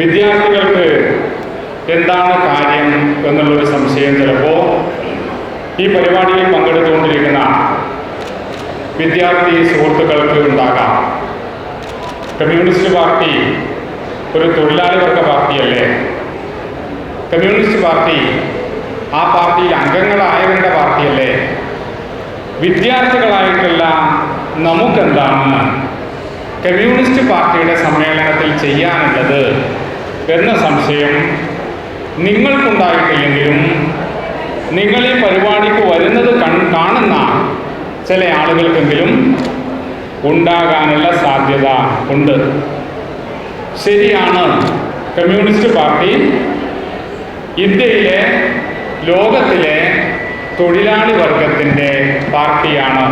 വിദ്യാർത്ഥികൾക്ക് എന്താണ് കാര്യം എന്നുള്ളൊരു സംശയം ചിലപ്പോൾ ഈ പരിപാടിയിൽ പങ്കെടുത്തുകൊണ്ടിരിക്കുന്ന വിദ്യാർത്ഥി സുഹൃത്തുക്കൾക്ക് ഉണ്ടാകാം. കമ്മ്യൂണിസ്റ്റ് പാർട്ടി ഒരു തൊഴിലാളി വർഗ പാർട്ടിയല്ലേ? കമ്മ്യൂണിസ്റ്റ് പാർട്ടി ആ പാർട്ടിയിൽ അംഗങ്ങളായവരുടെ പാർട്ടിയല്ലേ? വിദ്യാർത്ഥികളായിട്ടുള്ള നമുക്കെന്താണ് കമ്മ്യൂണിസ്റ്റ് പാർട്ടിയുടെ സമ്മേളനത്തിൽ ചെയ്യാനുള്ളത്? എന്ന സംശയം നിങ്ങൾക്കുണ്ടായിട്ടില്ലെങ്കിലും നിങ്ങൾ ഈ പരിപാടിക്ക് വരുന്നത് കാണുന്ന ചില ആളുകൾക്കെങ്കിലും ഉണ്ടാകാനുള്ള സാധ്യത ഉണ്ട്. ശരിയാണ്. കമ്മ്യൂണിസ്റ്റ് പാർട്ടി ഇന്ത്യയിലെ ലോകത്തിലെ തൊഴിലാളി വർഗത്തിന്റെ പാർട്ടിയാണ്.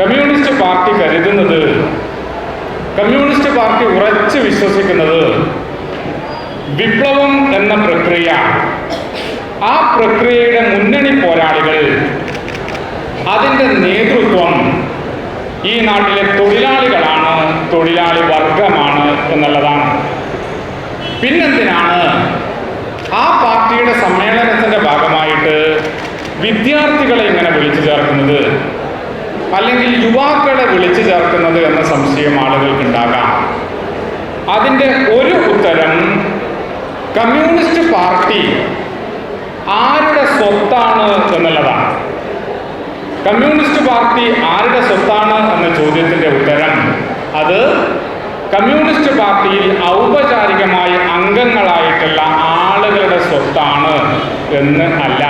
കമ്മ്യൂണിസ്റ്റ് പാർട്ടി കരുതുന്നത് കമ്മ്യൂണിസ്റ്റ് പാർട്ടി ഉറച്ചു വിശ്വസിക്കുന്നത് വിപ്ലവം എന്ന പ്രക്രിയ. ആ പ്രക്രിയയുടെ മുന്നണി പോരാളികൾ അതിന്റെ നേതൃത്വം ഈ നാട്ടിലെ തൊഴിലാളികളാണ് തൊഴിലാളി വർഗമാണ് എന്നുള്ളതാണ്. പിന്നെന്തിനാണ് ആ പാർട്ടിയുടെ സമ്മേളനത്തിന്റെ ഭാഗമായിട്ട് വിദ്യാർത്ഥികളെ ഇങ്ങനെ വിളിച്ചു ചേർക്കുന്നത്? അല്ലെങ്കിൽ യുവാക്കളെ വിളിച്ചു ചേർക്കുന്നത് എന്ന സംശയം ആളുകൾക്കുണ്ടാകാം. അതിന്റെ ഒരു ഉത്തരം കമ്മ്യൂണിസ്റ്റ് പാർട്ടി ആരുടെ സ്വത്താണ് എന്നുള്ളതാണ് കമ്മ്യൂണിസ്റ്റ് പാർട്ടി ആരുടെ സ്വത്താണ് എന്ന ചോദ്യത്തിന്റെ ഉത്തരം അത് കമ്മ്യൂണിസ്റ്റ് പാർട്ടിയിൽ ഔപചാരികമായി അംഗങ്ങളായിട്ടുള്ള ആളുകളുടെ സ്വത്താണ് എന്ന് അല്ല.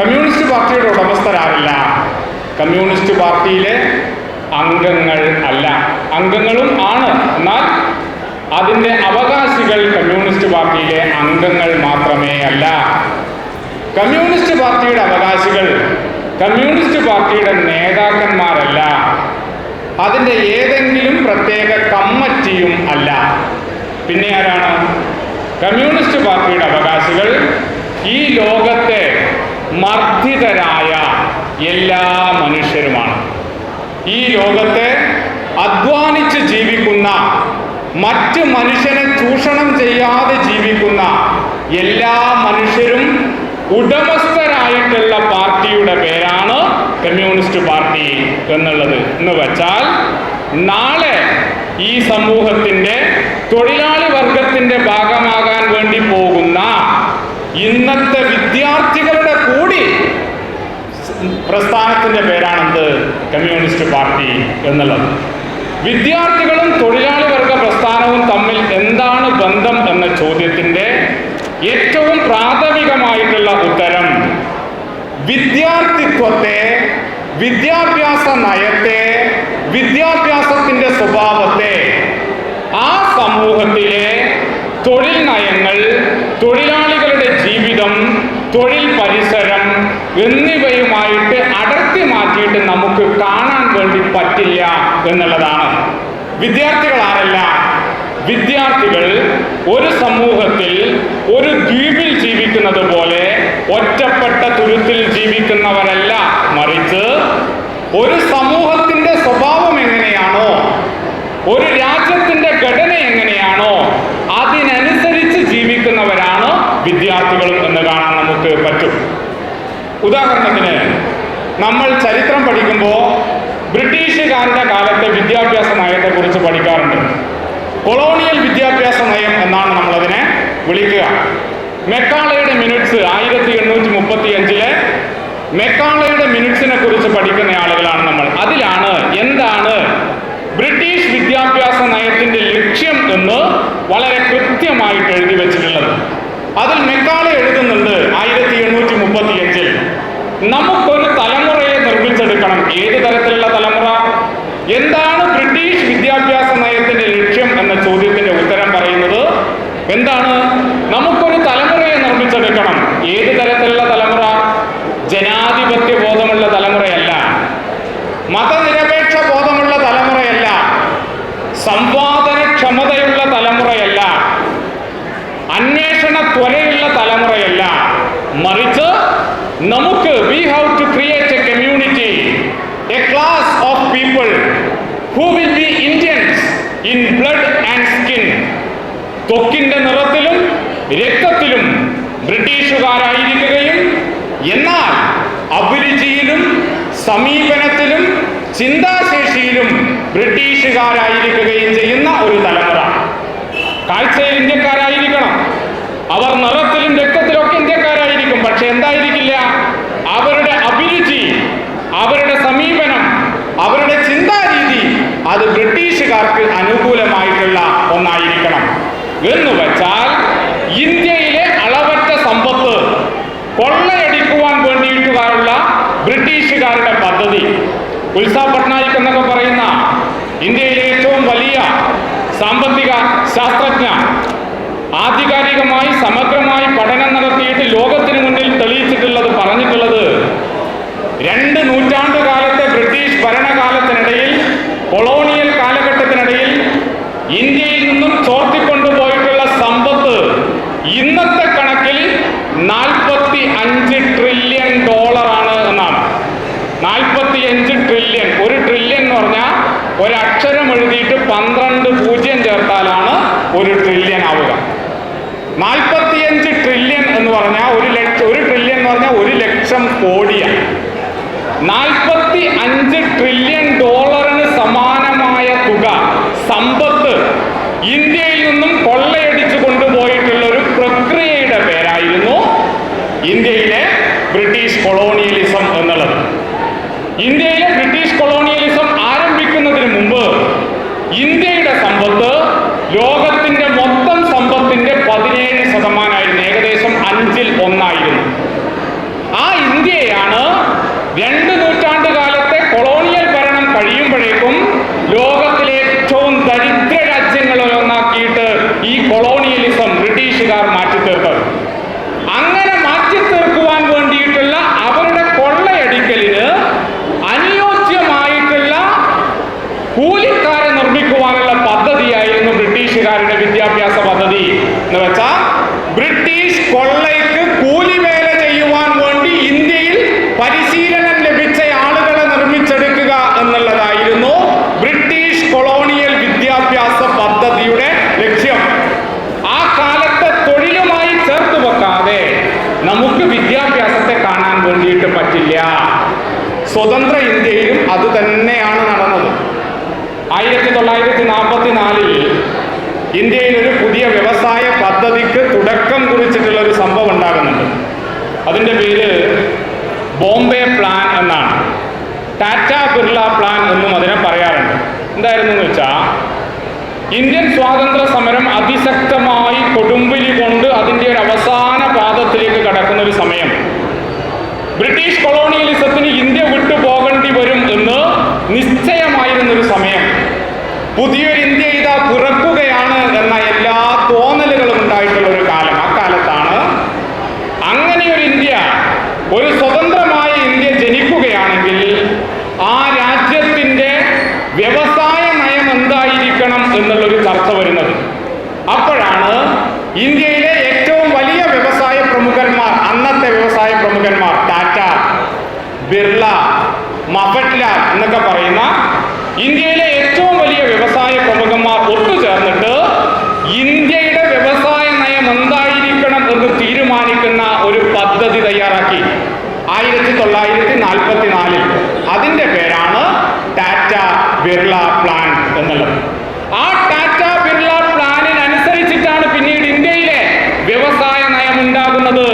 കമ്മ്യൂണിസ്റ്റ് പാർട്ടിയുടെ ഉടമസ്ഥരാരല്ല. കമ്മ്യൂണിസ്റ്റ് പാർട്ടിയിലെ അംഗങ്ങൾ അല്ല. അംഗങ്ങളും ആണ്. എന്നാൽ അതിന്റെ അവകാശികൾ കമ്മ്യൂണിസ്റ്റ് പാർട്ടിയിലെ അംഗങ്ങൾ മാത്രമേ അല്ല. കമ്മ്യൂണിസ്റ്റ് പാർട്ടിയുടെ അവകാശികൾ കമ്മ്യൂണിസ്റ്റ് പാർട്ടിയുടെ നേതാക്കന്മാരല്ല. അതിന്റെ ഏതെങ്കിലും പ്രത്യേക കമ്മിറ്റിയും അല്ല. പിന്നെ ആരാണ്? കമ്മ്യൂണിസ്റ്റ് പാർട്ടിയുടെ അവകാശികൾ ഈ ലോകത്തെ മർദ്ദിതരായ എല്ലാ മനുഷ്യരുമാണ്. ഈ ലോകത്തെ അധ്വാനിച്ച് ജീവിക്കുന്ന മറ്റ് മനുഷ്യനെ ചൂഷണം ചെയ്യാതെ ജീവിക്കുന്ന എല്ലാ മനുഷ്യരും ഉടമസ്ഥരായിട്ടുള്ള പാർട്ടിയുടെ പേരാണ് കമ്മ്യൂണിസ്റ്റ് പാർട്ടി എന്നുള്ളത്. എന്ന് വെച്ചാൽ നാളെ ഈ സമൂഹത്തിന്റെ തൊഴിലാളി വർഗത്തിന്റെ ഭാഗമാകാൻ വേണ്ടി പോകുന്ന ഇന്നത്തെ വിദ്യാർത്ഥികളുടെ കൂടി പ്രസ്ഥാനത്തിന്റെ പേരാണെന്ത്? കമ്മ്യൂണിസ്റ്റ് പാർട്ടി എന്നുള്ളത്. വിദ്യാർത്ഥികളും തൊഴിലാളി പ്രസ്ഥാനവും തമ്മിൽ എന്താണ് ബന്ധം എന്ന ചോദ്യത്തിന്റെ ഏറ്റവും പ്രാഥമികമായിട്ടുള്ള ഉത്തരം വിദ്യാർത്ഥിത്വത്തെ വിദ്യാഭ്യാസ നയത്തെ വിദ്യാഭ്യാസത്തിന്റെ സ്വഭാവത്തെ ആ സമൂഹത്തിലെ തൊഴിൽ നയങ്ങൾ തൊഴിലാളികളുടെ ജീവിതം തൊഴിൽ പരിസരം എന്നിവയുമായിട്ട് അടർത്തി മാറ്റിയിട്ട് നമുക്ക് കാണാൻ വേണ്ടി പറ്റില്ല എന്നുള്ളതാണ്. വിദ്യാർത്ഥികൾ വിദ്യാർത്ഥികൾ ഒരു സമൂഹത്തിൽ ഒരു ദ്വീപിൽ ജീവിക്കുന്നത് പോലെ ഒറ്റപ്പെട്ട തുരുത്തിൽ ജീവിക്കുന്നവരല്ല. മറിച്ച് ഒരു സമൂഹത്തിന്റെ സ്വഭാവം എങ്ങനെയാണോ ഒരു രാജ്യത്തിന്റെ ഘടന എങ്ങനെയാണോ അതിനനുസരിച്ച് ജീവിക്കുന്നവരാണ് വിദ്യാർത്ഥികൾ എന്ന് കാണാൻ നമുക്ക് പറ്റും. ഉദാഹരണത്തിന് നമ്മൾ ചരിത്രം പഠിക്കുമ്പോൾ ബ്രിട്ടീഷുകാരുടെ കാലത്തെ വിദ്യാഭ്യാസ നയത്തെക്കുറിച്ച് പഠിക്കാറുണ്ട്. കൊളോണിയൽ വിദ്യാഭ്യാസ നയം എന്നാണ് നമ്മളതിനെ വിളിക്കുക. മെക്കാളയുടെ മിനിറ്റ്സ് ആയിരത്തി എണ്ണൂറ്റി മുപ്പത്തി അഞ്ചിലെ മെക്കാളയുടെ മിനിറ്റ്സിനെ കുറിച്ച് പഠിക്കുന്ന ആളുകളാണ് നമ്മൾ. അതിലാണ് എന്താണ് ബ്രിട്ടീഷ് വിദ്യാഭ്യാസ നയത്തിന്റെ ലക്ഷ്യം എന്ന് വളരെ കൃത്യമായിട്ട് എഴുതി വെച്ചിട്ടുള്ളത്. അതിൽ മെക്കാളെ എഴുതുന്നുണ്ട് ആയിരത്തി എണ്ണൂറ്റി മുപ്പത്തി അഞ്ചിൽ നമുക്കൊരു തലമുറയെ നിർമ്മിച്ചെടുക്കണം. ഏത് തരത്തിലുള്ള തലമുറ? എന്താണ് ബ്രിട്ടീഷ് വിദ്യാഭ്യാസ നയത്തിന്റെ ലക്ഷ്യം എന്ന ചോദ്യത്തിന്റെ ഉത്തരം പറയുന്നത് എന്താണ് നമുക്കൊരു തലമുറയെ നിർമ്മിച്ചെടുക്കണം ഏത് തരത്തിലുള്ള തലമുറ ജനാധിപത്യ ബോധമുള്ള തലമുറയല്ല മതനിരപേക്ഷ ബോധമുള്ള തലമുറയല്ല സംവാദന ക്ഷമതയുള്ള തലമുറയല്ല അന്വേഷണ ത്വരയുള്ള തലമുറയല്ല മറിച്ച് നമുക്ക് we have to create a community a class of people who will be Indians in blood and skin ത്വക്കിന്റെ നിറത്തിലും രക്തത്തിലും ബ്രിട്ടീഷുകാരായിരിക്കുകയും എന്നാൽ അഭിരുചിയിലും സമീപനത്തിലും ചിന്താശേഷിയിലും ബ്രിട്ടീഷുകാരായിരിക്കുകയും ചെയ്യുന്ന ഒരു തലമുറ. കാഴ്ചയിൽ ഇന്ത്യക്കാരായിരിക്കണം. അവർ നിറത്തിലും രക്തത്തിലൊക്കെ ഇന്ത്യക്കാരായിരിക്കും പക്ഷെ എന്തായിരിക്കില്ല അവരുടെ അഭിരുചി അവരുടെ സമീപനം അവരുടെ ചിന്താരീതി അത് ബ്രിട്ടീഷുകാർക്ക് അനുകൂലമായിട്ടുള്ള ഒന്നായിരിക്കണം. എന്ന് വെച്ചാൽ ഇന്ത്യയിലെ അളവറ്റ സമ്പത്ത് കൊള്ളയടിക്കുവാൻ വേണ്ടിയിട്ടുള്ള ബ്രിട്ടീഷുകാരുടെ പദ്ധതി. ഉത്സാ പട്നായിക് എന്നൊക്കെ പറയുന്ന ഇന്ത്യയിലെ ഏറ്റവും വലിയ സാമ്പത്തിക ശാസ്ത്രജ്ഞ ആധികാരികമായി സമഗ്രമായി നടത്തിയിട്ട് ലോകത്തിന് മുന്നിൽ തെളിയിച്ചിട്ടുള്ളത് പറഞ്ഞിട്ടുള്ളത് രണ്ട് നൂറ്റാണ്ട് കാലത്തെ ബ്രിട്ടീഷ് ഭരണകാലത്തിനിടയിൽ കൊളോണിയൽ കാലഘട്ടത്തിനിടയിൽ നിന്നും ചോർത്തിക്കൊണ്ടുപോയിട്ടുള്ള സമ്പത്ത് ഇന്നത്തെ കണക്കിൽ നാൽപ്പത്തി അഞ്ച് ട്രില്യൺ ഡോളറാണ് എന്നാണ്. നാൽപ്പത്തി അഞ്ച് ട്രില്യൺ ഒരു ട്രില്യൺ എന്ന് പറഞ്ഞാൽ ഒരക്ഷരം എഴുതിയിട്ട് പന്ത്രണ്ട് പൂജ്യം ചേർത്താലാണ് ഒരു ട്രില്യൺ ആവുക. നാൽപ്പത്തിയഞ്ച് ട്രില്യൺ എന്ന് പറഞ്ഞാൽ ഒരു ലക്ഷം ഒരു ട്രില്യൺ എന്ന് പറഞ്ഞാൽ ഒരു ലക്ഷം കോടിയാണ്. നാൽപ്പത്തി അഞ്ച് ട്രില്യൺ ഇന്ത്യയിൽ നിന്നും കൊള്ളയടിച്ചു കൊണ്ടുപോയിട്ടുള്ള ഒരു പ്രക്രിയയുടെ പേരായിരുന്നു ഇന്ത്യയിലെ ബ്രിട്ടീഷ് കൊളോണിയലിസം എന്നുള്ളത് ഇന്ത്യയിലെ ബ്രിട്ടീഷ് കൊളോണിയലിസം ആരംഭിക്കുന്നതിന് മുമ്പ് ഇന്ത്യയുടെ സമ്പത്ത് ലോകത്തിന്റെ മൊത്തം സമ്പത്തിന്റെ പതിനേഴ് ശതമാനമായിരുന്നു ഏകദേശം അഞ്ചിൽ ഒന്നായിരുന്നു ആ ഇന്ത്യയാണ് രണ്ട് നൂറ്റാണ്ട് കാലത്തെ കൊളോണിയൽ ഭരണം കഴിയുമ്പോഴേക്കും ലോകത്തിലെ ഏറ്റവും ദരിദ്ര രാജ്യങ്ങളിൽ ഒന്നാക്കിയിട്ട് ഈ കൊളോണിയലിസം ബ്രിട്ടീഷുകാർ മാറ്റിത്തീർത്തത് അങ്ങനെ മാറ്റിത്തീർക്കുവാൻ വേണ്ടിയിട്ടുള്ള അവരുടെ കൊള്ളയടിക്കലിന് അനുയോജ്യമായിട്ടുള്ള കൂലിക്കാരെ നിർമ്മിക്കുവാനുള്ള പദ്ധതിയായിരുന്നു ബ്രിട്ടീഷുകാരുടെ വിദ്യാഭ്യാസ പദ്ധതി എന്ന് വെച്ചാൽ ബ്രിട്ടീഷ് കൊള്ളയ്ക്ക് കൂലിവേല ചെയ്യുവാൻ വേണ്ടി ഇന്ത്യയിൽ പരിശീലനം ലഭിച്ച ആളുകളെ നിർമ്മിച്ചെടുക്കുക എന്നുള്ളതായിരുന്നു ബ്രിട്ടീഷ് കൊളോണിയൽ വിദ്യാഭ്യാസ പദ്ധതിയുടെ ലക്ഷ്യം ആ കാലത്തെ തൊഴിലുമായി ചേർത്ത് വെക്കാതെ നമുക്ക് വിദ്യാഭ്യാസത്തെ കാണാൻ വേണ്ടിയിട്ട് പറ്റില്ല സ്വതന്ത്ര ഇന്ത്യയിലും അത് തന്നെയാണ് നടന്നത് ആയിരത്തി തൊള്ളായിരത്തി നാൽപ്പത്തി നാലിൽ ഇന്ത്യയിൽ ഒരു പുതിയ വ്യവസായ പദ്ധതിക്ക് തുടക്കം കുറിച്ചിട്ടുള്ള ഒരു സംഭവം ഉണ്ടാകുന്നുണ്ട്. അതിന്റെ പേര് ബോംബെ പ്ലാൻ എന്നാണ്. ടാറ്റ ബിർള പ്ലാൻ എന്നും അതിനെ പറയാറുണ്ട്. എന്തായിരുന്നു എന്ന് വെച്ചാൽ ഇന്ത്യൻ സ്വാതന്ത്ര്യ സമരം അതിശക്തമായി കൊടുമ്പിരി കൊണ്ട് അതിന്റെ ഒരു അവസാന പാദത്തിലേക്ക് കടക്കുന്ന ഒരു സമയം. ബ്രിട്ടീഷ് കൊളോണിയലിസത്തിന് ഇന്ത്യ വിട്ടു പോകേണ്ടി വരും എന്ന് നിശ്ചയമായിരുന്നൊരു സമയം. പുതിയൊരു ഇന്ത്യ ഇതാ പിറക്കുകയാണ് എന്ന എല്ലാ തോന്നലുകളും ഉണ്ടായിട്ടുള്ള ഒരു കാലം. അക്കാലത്താണ് അങ്ങനെ ഒരു ഇന്ത്യ ഒരു സ്വതന്ത്രമായ ഇന്ത്യ ജനിക്കുകയാണെങ്കിൽ ആ രാജ്യത്തിന്റെ വ്യവസായ നയം എന്തായിരിക്കണം എന്നുള്ളൊരു ചർച്ച വരുന്നത്. അപ്പോഴാണ് ഇന്ത്യയിലെ ഏറ്റവും വലിയ വ്യവസായ പ്രമുഖന്മാർ അന്നത്തെ വ്യവസായ പ്രമുഖന്മാർ ടാറ്റ ബിർള മഫറ്റ്ലാൽ എന്നൊക്കെ പറയുന്ന ഇന്ത്യയിലെ ഏറ്റവും വലിയ വ്യവസായ പ്രമുഖന്മാർ ഒത്തുചേർന്നിട്ട് ഇന്ത്യയുടെ വ്യവസായ നയം എന്തായിരിക്കണം എന്ന് തീരുമാനിക്കുന്ന ഒരു പദ്ധതി തയ്യാറാക്കി ആയിരത്തി തൊള്ളായിരത്തി നാൽപ്പത്തി നാലിൽ അതിന്റെ പേരാണ് ടാറ്റ ബിർള പ്ലാൻ എന്നുള്ളത് ആ ടാറ്റ ബിർള പ്ലാനിനനുസരിച്ചിട്ടാണ് പിന്നീട് ഇന്ത്യയിലെ വ്യവസായ നയം ഉണ്ടാകുന്നത്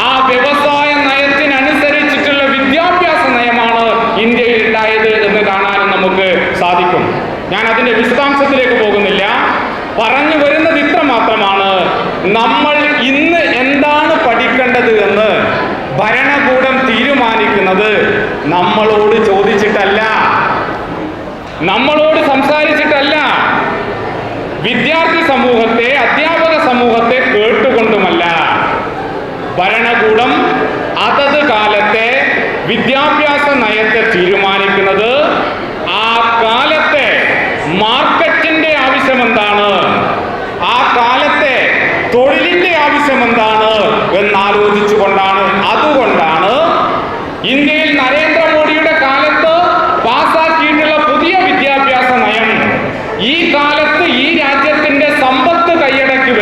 ആ വ്യവസായ നയത്തിനനുസരിച്ചിട്ടുള്ള വിദ്യാഭ്യാസ നയമാണ് ഇന്ത്യയിൽ ഉണ്ടായത് എന്ന് കാണാനും നമുക്ക് സാധിക്കും ഞാൻ അതിന്റെ വിശദാംശത്തിലേക്ക് പോകുന്നില്ല. പറഞ്ഞു വരുന്നത് ഇത്ര മാത്രമാണ്. നമ്മൾ ഇന്ന് എന്താണ് പഠിക്കേണ്ടത് എന്ന് ഭരണകൂടം തീരുമാനിക്കുന്നത് നമ്മളോട് ചോദിച്ചിട്ടല്ല. നമ്മളോട് സംസാരിച്ചിട്ടല്ല. വിദ്യാർത്ഥി സമൂഹത്തെ അധ്യാപക സമൂഹത്തെ കേട്ടുകൊണ്ടുമല്ല. ഭരണകൂടം അതത് കാലത്തെ വിദ്യാഭ്യാസ നയത്തെ തീരുമാനിക്കുന്നത് ആ കാലത്തെ മാർക്കറ്റിന്റെ ആവശ്യം എന്താണ് ആ കാലത്തെ തൊഴിലിന്റെ ആവശ്യം എന്താണ് എന്നാലോചിച്ചുകൊണ്ടാണ് അതുകൊണ്ടാണ് ഇന്ത്യയിൽ നരേന്ദ്രമോദിയുടെ കാലത്ത് പാസാക്കിയിട്ടുള്ള പുതിയ വിദ്യാഭ്യാസ നയം ഈ കാലത്ത് ഈ രാജ്യത്തിന്റെ സമ്പത്ത് കൈയടക്കി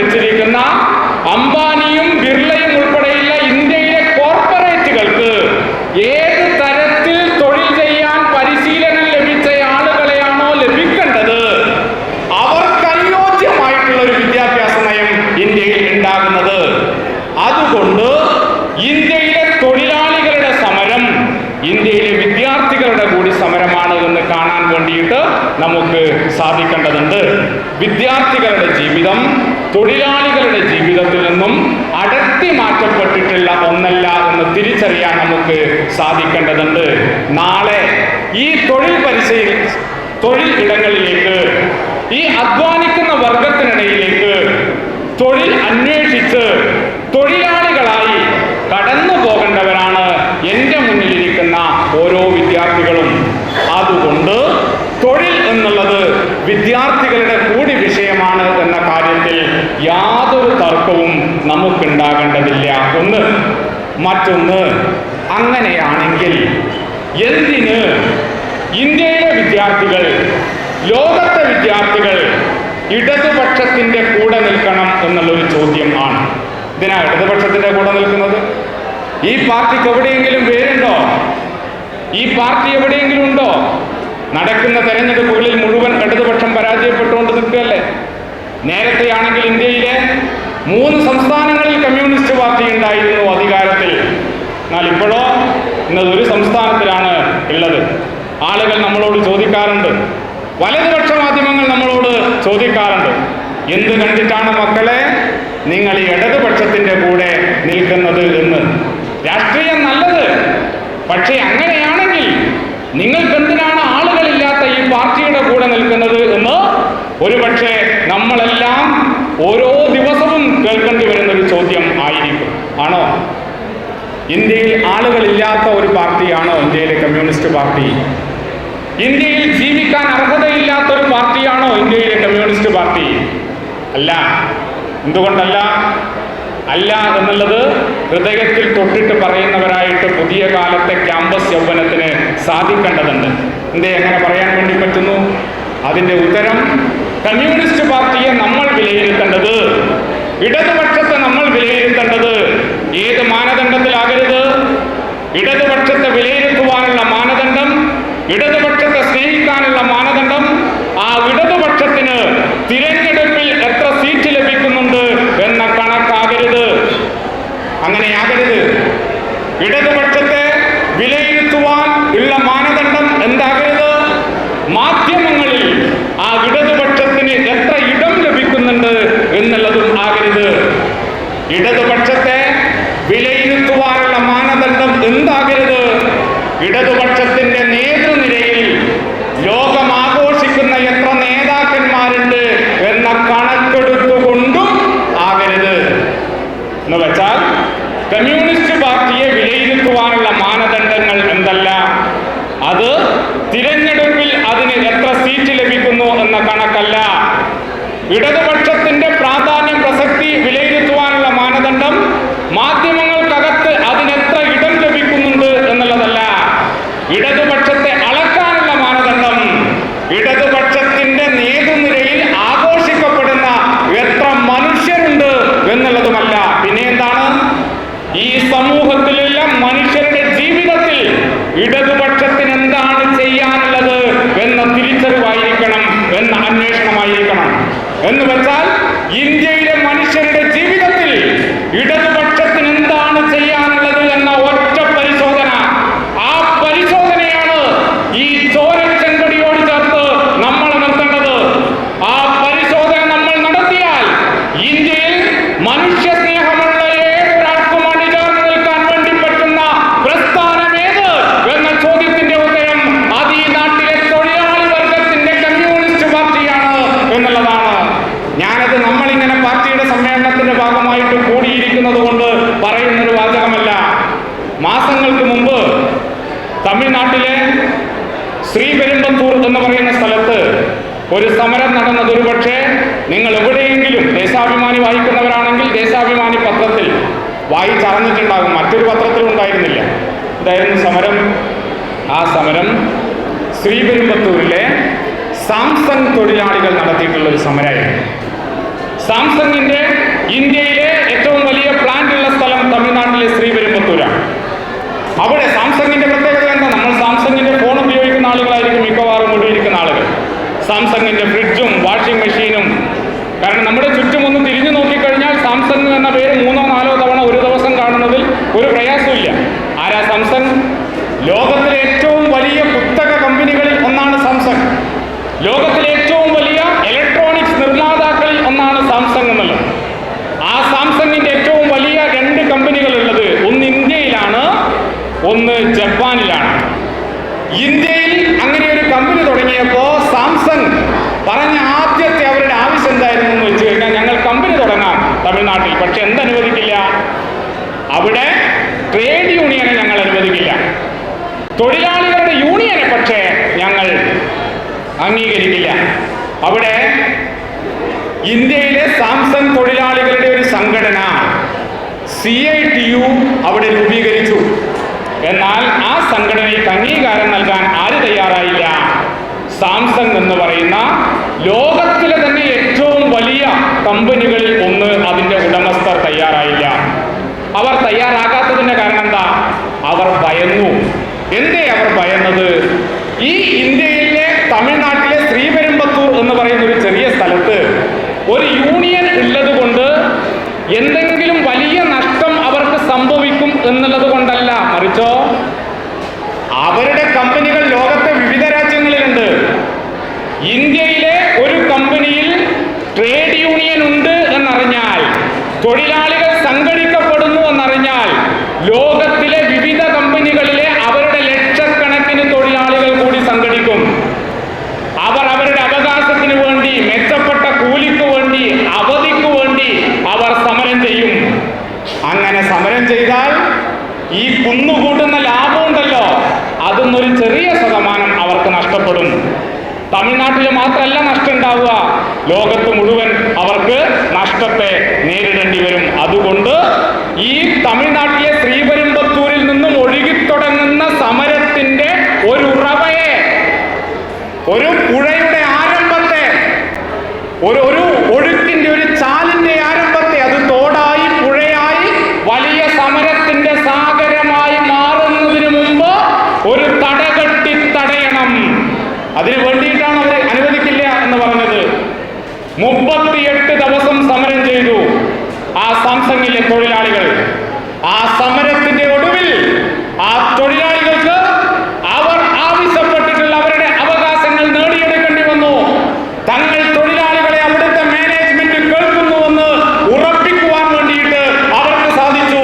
സാധിക്കേണ്ടതുണ്ട് വിദ്യാർത്ഥികളുടെ ജീവിതം തൊഴിലാളികളുടെ ജീവിതത്തിൽ നിന്നും അടർത്തി മാറ്റപ്പെട്ടിട്ടുള്ള ഒന്നല്ല എന്ന് തിരിച്ചറിയാൻ നമുക്ക് സാധിക്കേണ്ടതുണ്ട്. നാളെ ഈ തൊഴിൽ പരിശീലി തൊഴിൽ ഇടങ്ങളിലേക്ക് ഈ അധ്വാനിക്കുന്ന വർഗത്തിനിടയിലേക്ക് തൊഴിൽ അന്വേഷിച്ച് തൊഴിലാളികളായി കടന്നു പോകേണ്ടവരാണ് എന്റെ മുന്നിലിരിക്കുന്ന ഓരോ വിദ്യാർത്ഥികളും. അതുകൊണ്ട് തൊഴിൽ എന്നുള്ളത് വിദ്യാർത്ഥികളുടെ കൂടി വിഷയമാണ് എന്ന കാര്യത്തിൽ യാതൊരു തർക്കവും നമുക്കുണ്ടാകേണ്ടതില്ല. ഒന്ന് മറ്റൊന്ന് അങ്ങനെയാണെങ്കിൽ എന്തിന് ഇന്ത്യയിലെ വിദ്യാർത്ഥികൾ ലോകത്തെ വിദ്യാർത്ഥികൾ ഇടതുപക്ഷത്തിന്റെ കൂടെ നിൽക്കണം എന്നുള്ളൊരു ചോദ്യം ആണ്. ഇതിനാ ഇടതുപക്ഷത്തിന്റെ കൂടെ നിൽക്കുന്നത്? ഈ പാർട്ടിക്ക് എവിടെയെങ്കിലും വേരുണ്ടോ ഈ പാർട്ടി എവിടെയെങ്കിലും ഉണ്ടോ? നടക്കുന്ന തെരഞ്ഞെടുപ്പുകളിൽ മുഴുവൻ ഇടതുപക്ഷം പരാജയപ്പെട്ടുകൊണ്ട് നിൽക്കുകയല്ലേ? നേരത്തെയാണെങ്കിൽ ഇന്ത്യയിലെ മൂന്ന് സംസ്ഥാനങ്ങളിൽ കമ്മ്യൂണിസ്റ്റ് പാർട്ടി ഉണ്ടായിരുന്നു അധികാരത്തിൽ. എന്നാൽ ഇപ്പോഴോ ഇന്നത് ഒരു സംസ്ഥാനത്തിലാണ് ഉള്ളത്. ആളുകൾ നമ്മളോട് ചോദിക്കാറുണ്ട്. വലതുപക്ഷ മാധ്യമങ്ങൾ നമ്മളോട് ചോദിക്കാറുണ്ട്. എന്ത് കണ്ടിട്ടാണ് മക്കളെ നിങ്ങൾ ഈ ഇടതുപക്ഷത്തിന്റെ കൂടെ നിൽക്കുന്നത് എന്ന്. രാഷ്ട്രീയം നല്ലത്. പക്ഷേ അങ്ങനെയാണെങ്കിൽ നിങ്ങൾക്ക് എന്തിനാണ് ആളുകളില്ലാത്ത ഈ പാർട്ടിയുടെ കൂടെ നിൽക്കുന്നത് എന്ന്? ഒരുപക്ഷെ നമ്മളെല്ലാം ഓരോ ദിവസവും കേൾക്കേണ്ടി വരുന്ന ഒരു ചോദ്യം ആയിരിക്കും ആണോ ഇന്ത്യയിൽ ആളുകളില്ലാത്ത ഒരു പാർട്ടിയാണോ ഇന്ത്യയിലെ കമ്മ്യൂണിസ്റ്റ് പാർട്ടി. ഇന്ത്യയിൽ ജീവിക്കാൻ അർഹതയില്ലാത്ത ഒരു പാർട്ടിയാണോ ഇന്ത്യയിലെ കമ്മ്യൂണിസ്റ്റ് പാർട്ടി? അല്ല. എന്തുകൊണ്ടല്ല? അല്ല എന്നുള്ളത് ഹൃദയത്തിൽ തൊട്ടിട്ട് പറയുന്നവരായിട്ട് പുതിയ കാലത്തെ ക്യാമ്പസ് യൗവനത്തിന് സാധിക്കേണ്ടതുണ്ട്. എന്തേ എങ്ങനെ പറയാൻ വേണ്ടി പറ്റുന്നു? അതിന്റെ ഉത്തരം കമ്മ്യൂണിസ്റ്റ് പാർട്ടിയെ നമ്മൾ വിലയിരുത്തേണ്ടത് ഇടതുപക്ഷത്തെ നമ്മൾ വിലയിരുത്തേണ്ടത് ഏത് മാനദണ്ഡത്തിലാകരുത്? ഇടതുപക്ഷത്തെ വിലയിരുത്തുവാനുള്ള മാനദണ്ഡം ഇടതുപക്ഷത്തെ സ്നേഹിക്കാനുള്ള മാനദണ്ഡം ആ ഇടതുപക്ഷത്തിന് തിരഞ്ഞെടുപ്പിൽ എത്ര സീറ്റ് ലഭിക്കുന്നുണ്ട് എന്ന കണക്കാകരുത് അങ്ങനെയാകരുത് ഇടതുപക്ഷത്തെ വിലയിരുത്തുവാൻ ഉള്ള മാനദണ്ഡം എന്താകരുത് മാധ്യമങ്ങളിൽ ആ ഇടതുപക്ഷത്തിന് എത്ര ഇടം ലഭിക്കുന്നുണ്ട് എന്നുള്ളതും ആകരുത് ഇടതുപക്ഷത്തെ വിലയിരുത്തുവാനുള്ള മാനദണ്ഡം എന്താകരുത് ഇടതുപക്ഷത്തിന്റെ നേതൃനിരയിൽ ലോകം ആഘോഷിക്കുന്ന എത്ര നേതാക്കന്മാരുണ്ട് എന്ന കണക്കെടുത്തുകൊണ്ടും ആകരുത് എന്ന് വെച്ചാൽ കമ്മ്യൂണിസ്റ്റ് പാർട്ടിയെ വിലയിരുത്തുവാനുള്ള മാനദണ്ഡങ്ങൾ എന്തല്ല അത് തിരഞ്ഞെടുപ്പിൽ അതിന് എത്ര സീറ്റ് ലഭിക്കുന്നു എന്ന കണക്കല്ല ഇടതുപക്ഷത്തിന്റെ പ്രാധാന്യം പ്രസക്തി വിലയിരുത്തുവാനുള്ള മാനദണ്ഡം മാധ്യമങ്ങൾക്കകത്ത് അതിനെത്ര ഇടം ലഭിക്കുന്നുണ്ട് എന്നുള്ളതല്ല ഇടതുപക്ഷത്തെ അളക്കാനുള്ള മാനദണ്ഡം ഇടതുപക്ഷത്തിന്റെ നേതൃനിരയിൽ ആഘോഷിക്കപ്പെടുന്ന എത്ര മനുഷ്യരുണ്ട് എന്നുള്ളതുമല്ല പിന്നെ എന്താണ് ഈ സമൂഹത്തിലുള്ള മനുഷ്യരുടെ ജീവിതത്തിൽ ഇടതുപക്ഷത്തിന് എന്താണ് ചെയ്യാനുള്ളത് എന്ന തിരിച്ചറിവായിരിക്കണം എന്ന അന്വേഷണമായിരിക്കണം എന്ന് വെച്ചാൽ ഇന്ത്യയിലെ മനുഷ്യരുടെ ജീവിതത്തിൽ ഇടതുപക്ഷത്തിന് എന്താണ് ചെയ്യാനുള്ളത് എന്ന ഒറ്റ പരിശോധന ആ പരിശോധനയാണ് ഈ ചോരച്ചെങ്കൊടിയോട് ചേർത്ത് നമ്മൾ നിർത്തേണ്ടത് ആ പരിശോധന നമ്മൾ നടത്തിയാൽ ഇന്ത്യയിൽ മനുഷ്യ സ്നേഹമുള്ള ഏതൊരാൾക്കും അണിചേർന്ന് നിൽക്കാൻ വേണ്ടി പറ്റുന്ന പ്രസ്ഥാനം ഏത് എന്ന ചോദ്യത്തിന്റെ ഉത്തരം അത് ഈ നാട്ടിലെ തൊഴിലാളി വർഗത്തിന്റെ കമ്മ്യൂണിസ്റ്റ് പാർട്ടിയാണ് എന്നുള്ളതാണ് ഞാനത് നമ്മളിങ്ങനെ പാർട്ടിയുടെ സമ്മേളനത്തിന്റെ ഭാഗമായിട്ട് കൂടിയിരിക്കുന്നത് കൊണ്ട് പറയുന്നൊരു വാചകമല്ല മാസങ്ങൾക്ക് മുമ്പ് തമിഴ്നാട്ടിലെ ശ്രീപെരുമ്പത്തൂർ എന്ന് പറയുന്ന സ്ഥലത്ത് ഒരു സമരം നടന്നത് ഒരു പക്ഷേ നിങ്ങൾ എവിടെയെങ്കിലും ദേശാഭിമാനി വായിക്കുന്നവരാണെങ്കിൽ ദേശാഭിമാനി പത്രത്തിൽ വായിച്ചറിഞ്ഞിട്ടുണ്ടാകും മറ്റൊരു പത്രത്തിലുണ്ടായിരുന്നില്ല ഇതായിരുന്നു സമരം? ആ സമരം ശ്രീപെരുമ്പത്തൂരിലെ സാംസങ് തൊഴിലാളികൾ നടത്തിയിട്ടുള്ള ഒരു സമരമായിരുന്നു സാംസങ്ങിന്റെ ഇന്ത്യയിലെ ഏറ്റവും വലിയ പ്ലാന്റ് ഉള്ള സ്ഥലം തമിഴ്നാട്ടിലെ ശ്രീപെരുമ്പത്തൂരാണ്. അവിടെ സാംസങ്ങിന്റെ പ്രത്യേകത എന്താ? നമ്മൾ സാംസങ്ങിന്റെ ഫോൺ ഉപയോഗിക്കുന്ന ആളുകളായിരിക്കും മിക്കവാറും കൊണ്ടിരിക്കുന്ന ആളുകൾ. സാംസങ്ങിന്റെ ഫ്രിഡ്ജും വാഷിംഗ് മെഷീനും. കാരണം നമ്മുടെ ചുറ്റും ഒന്ന് തിരിഞ്ഞു നോക്കിക്കഴിഞ്ഞാൽ സാംസങ് എന്ന പേര് മൂന്നോ നാലോ തവണ ഒരു ദിവസം കാണുന്നതിൽ ഒരു പ്രയാസമില്ല ആരാ സാംസങ് ലോകത്തിലെ ഏറ്റവും വലിയ കുത്തക കമ്പനികളിൽ ഒന്നാണ് സാംസങ് ലോകത്തിലെ ഏറ്റവും വലിയ ഇലക്ട്രോണിക്സ് നിർമ്മാതാക്കളിൽ ഒന്നാണ് സാംസങ് എന്നുള്ളത്. ആ സാംസങ്ങിന്റെ ഏറ്റവും വലിയ രണ്ട് കമ്പനികൾ ഉള്ളത് ഒന്ന് ഇന്ത്യയിലാണ് ഒന്ന് ജപ്പാനിലാണ്. ഇന്ത്യയിൽ അങ്ങനെ ഒരു കമ്പനി തുടങ്ങിയപ്പോൾ സാംസങ് പറഞ്ഞ ആദ്യ തമിഴ്നാട്ടിൽ പക്ഷെ എന്തനുവദിക്കില്ല? അവിടെ ട്രേഡ് യൂണിയനെ ഞങ്ങൾ അനുവദിക്കില്ല. തൊഴിലാളികളുടെ യൂണിയനെ പക്ഷേ ഞങ്ങൾ അംഗീകരിക്കില്ല. അവിടെ ഇന്ത്യയിലെ സാംസങ് തൊഴിലാളികളുടെ ഒരു സംഘടന സി ഐ ടി യു അവിടെ രൂപീകരിച്ചു. എന്നാൽ ആ സംഘടനയ്ക്ക് അംഗീകാരം നൽകാൻ ആര് തയ്യാറായില്ല? സാംസങ് എന്ന് പറയുന്ന ലോകത്തിലെ തന്നെ ഏറ്റവും വലിയ കമ്പനികളിൽ ഒന്ന് അതിന്റെ ഉടമസ്ഥർ തയ്യാറായില്ല. അവർ തയ്യാറാകാത്തതിന്റെ കാരണം എന്താ? അവർ ഭയന്നു. എന്തേ അവർ ഭയന്നത്? ഈ ഇന്ത്യയിലെ തമിഴ്നാട്ടിലെ ശ്രീപെരുമ്പത്തൂർ എന്ന് പറയുന്ന ഒരു ചെറിയ സ്ഥലത്ത് ഒരു യൂണിയൻ ഉള്ളത് കൊണ്ട് എന്തെങ്കിലും വലിയ നഷ്ടം അവർക്ക് സംഭവിക്കും എന്നുള്ളത് കൊണ്ടല്ല. മറിച്ചോ അവരുടെ കമ്പനികൾ ലോകത്തെ വിവിധ രാജ്യങ്ങളിലുണ്ട്. ഇന്ത്യയിലെ ഒരു കമ്പനിയിൽ ട്രേഡ് യൂണിയൻ ഉണ്ട് എന്നറിഞ്ഞാൽ തൊഴിലാളികൾ സംഘടിക്കപ്പെടുന്നു എന്നറിഞ്ഞാൽ ലോകത്തിലെ വിവിധ കമ്പനികളിലെ അവരുടെ ലക്ഷക്കണക്കിന് തൊഴിലാളികൾ കൂടി സംഘടിക്കും അവർ അവരുടെ അവകാശത്തിന് വേണ്ടി മെച്ചപ്പെട്ട കൂലിക്ക് വേണ്ടി അവധിക്ക് വേണ്ടി അവർ സമരം ചെയ്യും. അങ്ങനെ സമരം ചെയ്താൽ ഈ കുന്നുകൂട്ടുന്ന ലാഭമുണ്ടല്ലോ അതൊന്നൊരു ചെറിയ ശതമാനം അവർക്ക് നഷ്ടപ്പെടും. തമിഴ്നാട്ടിൽ മാത്രമല്ല നഷ്ടം ഉണ്ടാവുക ലോകത്ത് മുഴുവൻ അവർക്ക് നഷ്ടത്തെ നേരിടേണ്ടി വരും. അതുകൊണ്ട് ഈ തമിഴ്നാട്ടിലെ ശ്രീപെരുമ്പത്തൂരിൽ നിന്നും ഒഴുകിത്തുടങ്ങുന്ന സമരത്തിന്റെ ഒരു ഉറവയെ ഒരു പുഴയുടെ ആരംഭത്തെ ഒരു ഒരു ഒഴുക്കിന്റെ ഒരു ചാലിന്റെ ആരംഭത്തെ അത് തോടായി പുഴയായി വലിയ സമരത്തിന്റെ സാഗരമായി മാറുന്നതിന് മുമ്പ് ഒരു തടകെട്ടി തടയണം അതിനു വേണ്ടിയിട്ടാണ് അവർ അനുവദിക്കില്ല എന്ന് പറഞ്ഞത് മുപ്പത്തിയെട്ട് ദിവസം സമരം ചെയ്തു ആ സാംസങ്ങിലെ തൊഴിലാളികൾ. ആ സമരത്തിന്റെ ഒടുവിൽ ആ തൊഴിലാളികൾക്ക് അവർ ആവശ്യപ്പെട്ടിട്ടുള്ള അവരുടെ അവകാശങ്ങൾ നേടിയെടുക്കേണ്ടി വന്നു തങ്ങൾ തൊഴിലാളികളെ അവിടുത്തെ മാനേജ്മെന്റ് കേൾക്കുന്നുവെന്ന് ഉറപ്പിക്കുവാൻ വേണ്ടിയിട്ട് അവർക്ക് സാധിച്ചു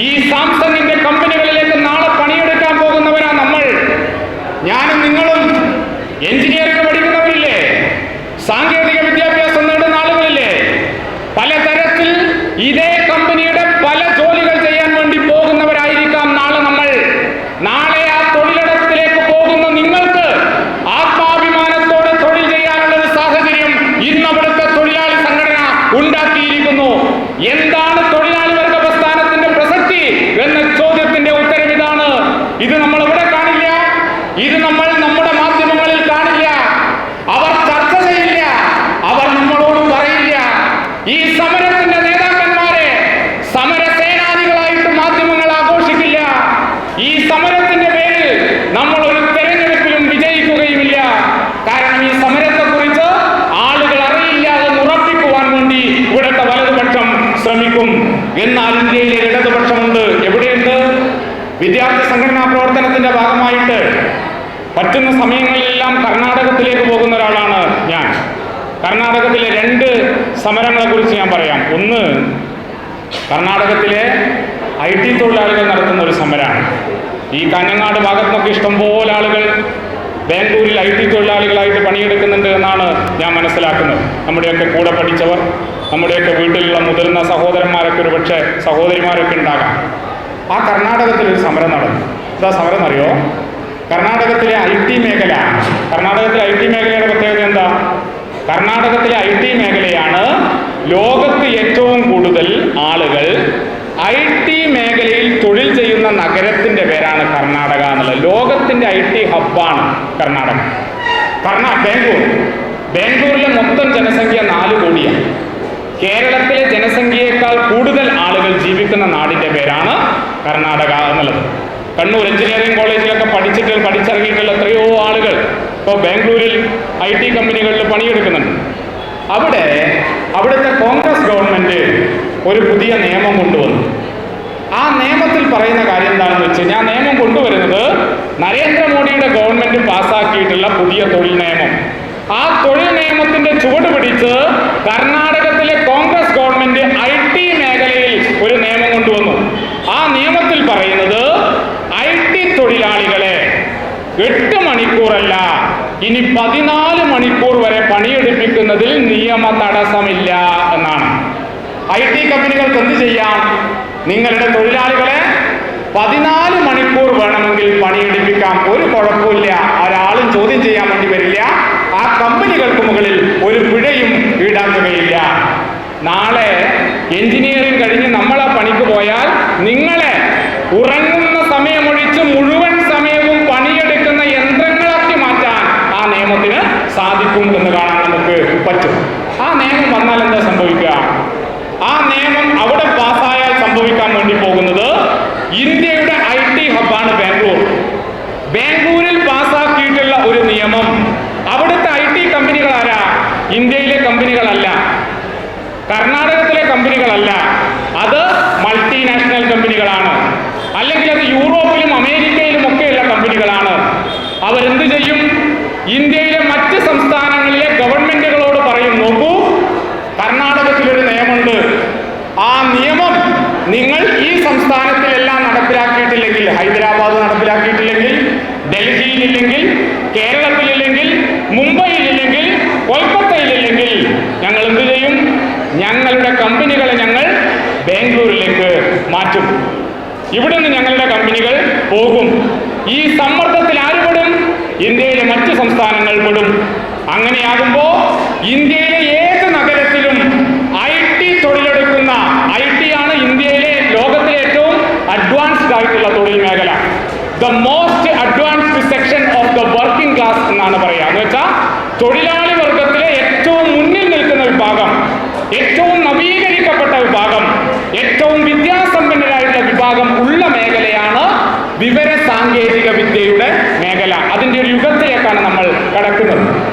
ഈ സാംസങ്ങിന്റെ കമ്പനികളിലേക്ക് നാളെ പണിയെടുക്കാൻ പോകുന്നവരാ നമ്മൾ ഞാനും നിങ്ങളും എഞ്ചിനീയറിംഗ് പഠിക്കുന്നവരില്ലേ സാങ്കേതിക വിദ്യാഭ്യാസം നേടുന്ന ആളുകളില്ലേ പലതരത്തിൽ ഇതേ കമ്പനിയുടെ പല ജോലികൾ ചെയ്യാൻ വേണ്ടി പോകുന്നവരായിരിക്കാം നാളെ നമ്മൾ നാളെ ആ തൊഴിലിടത്തിലേക്ക് പോകുന്ന നിങ്ങൾക്ക് ആത്മാഭിമാനത്തോടെ തൊഴിൽ ചെയ്യാനുള്ള ഒരു സാഹചര്യം ഇന്ന് അവിടുത്തെ തൊഴിലാളി സംഘടന ഉണ്ടാക്കിയിരിക്കുന്നു എന്താണ് തൊഴിലാളി വർഗ പ്രസ്ഥാനത്തിന്റെ പ്രസക്തി എന്ന ചോദ്യത്തിന്റെ ഉത്തരം ഇതാണ് ഇത് നമ്മൾ എവിടെ കാണില്ല ഇത് നമ്മൾ നമ്മുടെ മാധ്യമങ്ങളിൽ കാണില്ല അവർ ചർച്ച ചെയ്യില്ല അവർ നമ്മളോട് പറയില്ല ഈ സമരത്തിന്റെ നേതാക്കന്മാരെ സമരസേനാനികളായിട്ട് മാധ്യമങ്ങൾ ആഘോഷിക്കില്ല ഈ സമരത്തിന്റെ പേരിൽ നമ്മൾ ഒരു തെരഞ്ഞെടുപ്പിലും വിജയിക്കുകയുമില്ല കാരണം ഈ സമരത്തെ കുറിച്ച് ആളുകൾ അറിയില്ല എന്ന് ഉറപ്പിക്കുവാൻ വേണ്ടി ഇവിടുത്തെ വലതുപക്ഷം ശ്രമിക്കും എന്നാൽ ഇന്ത്യയിലെ ഇടതുപക്ഷമുണ്ട് എവിടെയുണ്ട് വിദ്യാർത്ഥി സംഘടനാ പ്രവർത്തനത്തിന്റെ ഭാഗമായിട്ട് പറ്റുന്ന സമയങ്ങളിലെല്ലാം കർണാടകത്തിലേക്ക് പോകുന്ന ഒരാളാണ് ഞാൻ. കർണാടകത്തിലെ രണ്ട് സമരങ്ങളെ കുറിച്ച് ഞാൻ പറയാം. ഒന്ന് കർണാടകത്തിലെ ഐ ടി തൊഴിലാളികൾ നടത്തുന്ന ഒരു സമരമാണ് ഈ കാഞ്ഞങ്ങാട് ഭാഗത്തൊക്കെ ഇഷ്ടംപോലെ ആളുകൾ ബാംഗ്ലൂരിൽ ഐ ടി തൊഴിലാളികളായിട്ട് പണിയെടുക്കുന്നുണ്ട് എന്നാണ് ഞാൻ മനസ്സിലാക്കുന്നത്. നമ്മുടെയൊക്കെ കൂടെ പഠിച്ചവർ നമ്മുടെയൊക്കെ വീട്ടിലുള്ള മുതിർന്ന സഹോദരന്മാരൊക്കെ ഒരു പക്ഷേ സഹോദരിമാരൊക്കെ ഉണ്ടാകാം. ആ കർണാടകത്തിൽ ഒരു സമരം നടന്നു. എന്താ സമരം അറിയോ കർണാടകത്തിലെ ഐ ടി മേഖല. കർണാടകത്തിലെ ഐ ടി മേഖലയുടെ പ്രത്യേകത എന്താ? കർണാടകത്തിലെ ഐ ടി മേഖലയാണ് ലോകത്ത് ഏറ്റവും കൂടുതൽ ആളുകൾ ഐ ടി മേഖലയിൽ തൊഴിൽ ചെയ്യുന്ന നഗരത്തിന്റെ പേരാണ് കർണാടക എന്നുള്ളത്. ലോകത്തിന്റെ ഐ ടി ഹബ്ബാണ് കർണാടക. കർണാ ബാംഗ്ലൂർ. ബാംഗ്ലൂരിലെ മൊത്തം ജനസംഖ്യ നാല് കോടിയാണ്. കേരളത്തിലെ ജനസംഖ്യയേക്കാൾ കൂടുതൽ ആളുകൾ ജീവിക്കുന്ന നാടിന്റെ പേരാണ് കർണാടക എന്നുള്ളത്. കണ്ണൂർ എഞ്ചിനീയറിംഗ് കോളേജിലൊക്കെ പഠിച്ചിട്ട് പഠിച്ചിറങ്ങിയിട്ടുള്ള എത്രയോ ആളുകൾ ഇപ്പോൾ ബാംഗ്ലൂരിൽ ഐ ടി കമ്പനികളിൽ പണിയെടുക്കുന്നുണ്ട്. അവിടെ അവിടുത്തെ കോൺഗ്രസ് ഗവൺമെന്റ് ഒരു പുതിയ നിയമം കൊണ്ടുവന്നു. ആ നിയമത്തിൽ പറയുന്ന കാര്യം എന്താണെന്ന് വെച്ച് കഴിഞ്ഞാൽ നിയമം കൊണ്ടുവരുന്നത് നരേന്ദ്രമോദിയുടെ ഗവൺമെന്റ് പാസ്സാക്കിയിട്ടുള്ള പുതിയ തൊഴിൽ നിയമം. ആ തൊഴിൽ നിയമത്തിന്റെ ചുവട് പിടിച്ച് കർണാടകത്തിലെ കോൺഗ്രസ് ഗവൺമെന്റ് ഐ ടി മേഖലയിൽ ഒരു നിയമം കൊണ്ടുവന്നു ആ നിയമത്തിൽ പറയുന്നത് ഐ ടി തൊഴിലാളികളെ എട്ട് മണിക്കൂറല്ല. ഇനി പതിനാല് മണിക്കൂർ വരെ പണിയെടുപ്പിക്കുന്നതിൽ നിയമ തടസ്സമില്ല എന്നാണ്. ഐ ടി കമ്പനികൾക്ക് എന്ത് ചെയ്യാം? നിങ്ങളുടെ തൊഴിലാളികളെ പതിനാല് മണിക്കൂർ വേണമെങ്കിൽ പണിയെടുപ്പിക്കാം. ഒരു കുഴപ്പമില്ല. ഒരാളും ചോദ്യം ചെയ്യാൻ വേണ്ടി വരില്ല. ആ കമ്പനികൾക്ക് മുകളിൽ ഒരു പിഴയും ഈടാക്കുകയില്ല. നാളെ എഞ്ചിനീയറിംഗ് കഴിഞ്ഞ് നമ്മൾ ആ പണിക്ക് പോയാൽ നിങ്ങളെ ഉറങ്ങുന്ന സമയമൊഴിച്ച് മുഴുവൻ സമയവും ஆட்கொள்கின்றதான ഞങ്ങളുടെ കമ്പനികളെ ഞങ്ങൾ ബാംഗ്ലൂരിലേക്ക് മാറ്റും. ഇവിടെ നിന്ന് ഞങ്ങളുടെ കമ്പനികൾ പോകും. ഈ സമ്മർദ്ദത്തിൽ ആര് പെടും ഇന്ത്യയിലെ മറ്റ് സംസ്ഥാനങ്ങൾ പെടും. അങ്ങനെയാകുമ്പോൾ ഇന്ത്യയിലെ ഏത് നഗരത്തിലും ഐ ടി തൊഴിലെടുക്കുന്ന ഐ ടി ആണ് ഇന്ത്യയിലെ ലോകത്തിലെ ഏറ്റവും അഡ്വാൻസ്ഡ് ആയിട്ടുള്ള തൊഴിൽ മേഖല. The most advanced section of the working class എന്നാണ് പറയുക എന്ന് വെച്ചാൽ തൊഴിലാളി വർഗത്തിലെ ഏറ്റവും മുന്നിൽ ഏറ്റവും നവീകരിക്കപ്പെട്ട വിഭാഗം ഏറ്റവും വിദ്യാസമ്പന്നരായിട്ടുള്ള വിഭാഗം ഉള്ള മേഖലയാണ് വിവര സാങ്കേതിക വിദ്യയുടെ മേഖല. അതിന്റെ ഒരു യുഗത്തിലേക്കാണ് നമ്മൾ കടക്കുന്നത്.